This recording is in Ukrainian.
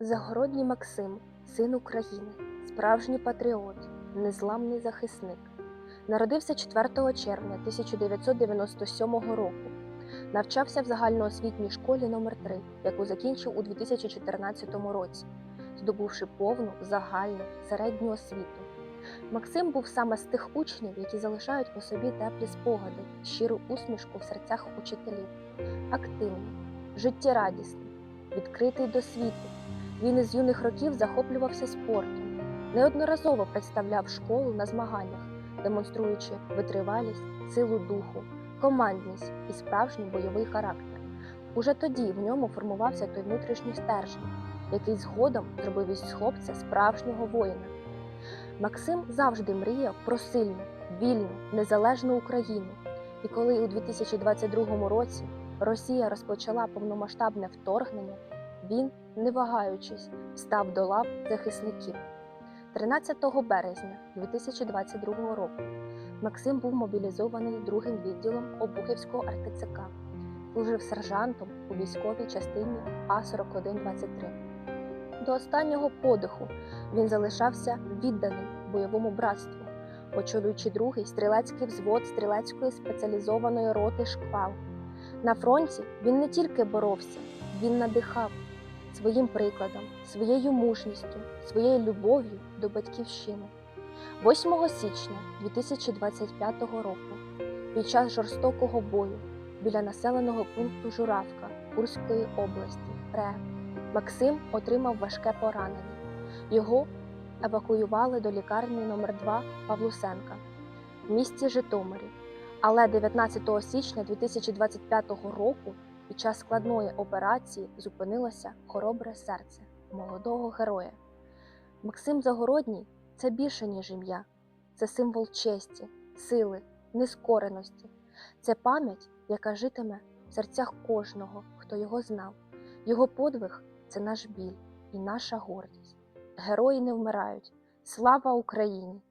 Загородній Максим, син України, справжній патріот, незламний захисник. Народився 4 червня 1997 року. Навчався в загальноосвітній школі номер 3 яку закінчив у 2014 році, здобувши повну загальну середню освіту. Максим був саме з тих учнів, які залишають по собі теплі спогади, щиру усмішку в серцях учителів. Активний, життєрадісний, відкритий до світу. Він із юних років захоплювався спортом, неодноразово представляв школу на змаганнях, демонструючи витривалість, силу духу, командність і справжній бойовий характер. Уже тоді в ньому формувався той внутрішній стержень, який згодом зробив із хлопця справжнього воїна. Максим завжди мріяв про сильну, вільну, незалежну Україну. І коли у 2022 році Росія розпочала повномасштабне вторгнення, він, не вагаючись, став до лав захисників. 13 березня 2022 року Максим був мобілізований другим відділом Обухівського РТЦК, служив сержантом у військовій частині А4123. До останнього подиху він залишався відданим бойовому братству, очолюючи другий стрілецький взвод стрілецької спеціалізованої роти Шквал. На фронті він не тільки боровся, він надихав своїм прикладом, своєю мужністю, своєю любов'ю до батьківщини. 8 січня 2025 року, під час жорстокого бою біля населеного пункту Журавка Курської області РЕ, Максим отримав важке поранення. Його евакуювали до лікарні номер 2 Павлусенка в місті Житомирі. Але 19 січня 2025 року під час складної операції зупинилося хоробре серце молодого героя. Максим Загородній це більше, ніж ім'я, це символ честі, сили, нескореності, це пам'ять, яка житиме в серцях кожного, хто його знав. Його подвиг це наш біль і наша гордість. Герої не вмирають. Слава Україні!